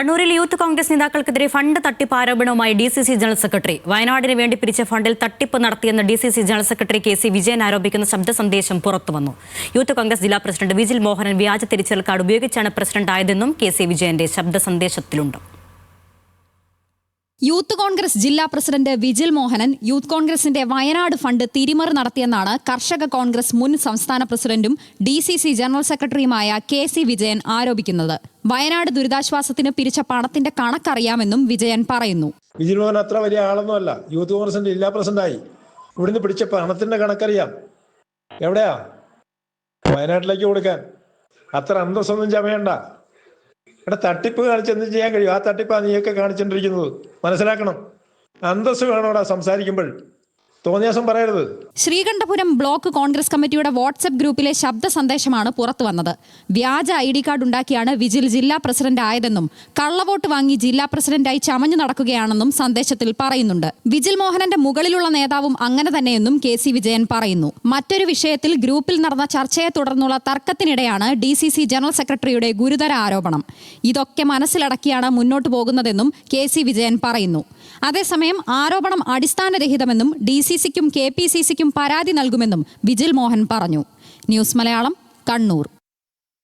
കണ്ണൂരിൽ youth Congress നേതാക്കൾക്കെതിരെ fund തട്ടിപ്പ് ആരോപണവുമായി D C C general secretary. വയനാടിന് വേണ്ടി പിരിച്ച ഫണ്ടിൽ തട്ടിപ്പ് നടത്തിയെന്ന് D C C general secretary K C Vijayan ആരോപിക്കുന്ന ശബ്ദ സന്ദേശം പുറത്തുവന്നു യൂത്ത് കോൺഗ്രസ് ജില്ലാ പ്രസിഡന്റ് വിജിൽ മോഹനൻ വ്യാജ തിരിച്ചൽ കാർഡ് ഉപയോഗിച്ചാണ് പ്രസിഡന്റ് ആയതെന്നും കെ സി വിജയന്റെ ശബ്ദ സന്ദേശത്തിലുണ്ട് യൂത്ത് കോൺഗ്രസ് ജില്ലാ പ്രസിഡന്റ് വിജിൽ മോഹനൻ യൂത്ത് കോൺഗ്രസിന്റെ വയനാട് ഫണ്ട് തിരിമറി നടത്തിയെന്നാണ് കർഷക കോൺഗ്രസ് മുൻ സംസ്ഥാന പ്രസിഡന്റും ഡി സി സി ജനറൽ സെക്രട്ടറിയുമായ കെ സി വിജയൻ ആരോപിക്കുന്നത്. വയനാട് ദുരിതാശ്വാസത്തിന് പിരിച്ച പണത്തിന്റെ കണക്കറിയാമെന്നും വിജയൻ പറയുന്നു. വിജയൻ മോഹൻ അത്ര വലിയ ആളൊന്നും അല്ല. യൂത്ത് കോൺഗ്രസിന്റെ ജില്ലാ പ്രസിഡന്റായി. ഇവിടുന്ന് പിടിച്ച പണത്തിന്റെ കണക്കറിയാം. എവിടെയാ? വയനാട്ടിലേക്ക് കൊടുക്കാൻ. അത്ര അന്തസ്സൊന്നും ചമയണ്ട. ഇവിടെ തട്ടിപ്പ് കാണിച്ച് എന്ത് ചെയ്യാൻ കഴിയും? ആ തട്ടിപ്പാ നീയൊക്കെ കാണിച്ചുകൊണ്ടിരിക്കുന്നത് മനസ്സിലാക്കണം. അന്തസ് വേണോടാ സംസാരിക്കുമ്പോൾ. ശ്രീകണ്ഠപുരം ബ്ലോക്ക് കോൺഗ്രസ് കമ്മിറ്റിയുടെ വാട്സപ്പ് ഗ്രൂപ്പിലെ ശബ്ദ സന്ദേശമാണ് പുറത്തു വന്നത്. വ്യാജ ഐ ഡി കാർഡ് ഉണ്ടാക്കിയാണ് വിജിൽ ജില്ലാ പ്രസിഡന്റ് ആയതെന്നും കള്ളവോട്ട് വാങ്ങി ജില്ലാ പ്രസിഡന്റായി ചമഞ്ഞു നടക്കുകയാണെന്നും സന്ദേശത്തിൽ പറയുന്നുണ്ട്. വിജിൽ മോഹനന്റെ മുകളിലുള്ള നേതാവും അങ്ങനെ തന്നെയെന്നും കെ സി വിജയൻ പറയുന്നു. മറ്റൊരു വിഷയത്തിൽ ഗ്രൂപ്പിൽ നടന്ന ചർച്ചയെ തുടർന്നുള്ള തർക്കത്തിനിടെയാണ് ഡി സി സി ജനറൽ സെക്രട്ടറിയുടെ ഗുരുതര ആരോപണം. ഇതൊക്കെ മനസ്സിലടക്കിയാണ് മുന്നോട്ടു പോകുന്നതെന്നും കെ സി വിജയൻ പറയുന്നു. അതേസമയം ആരോപണം അടിസ്ഥാനരഹിതമെന്നും ഡി സി സിക്കും കെ പി സി സിക്കും പരാതി നൽകുമെന്നും വിജിൽ മോഹൻ പറഞ്ഞു. ന്യൂസ് മലയാളം കണ്ണൂർ.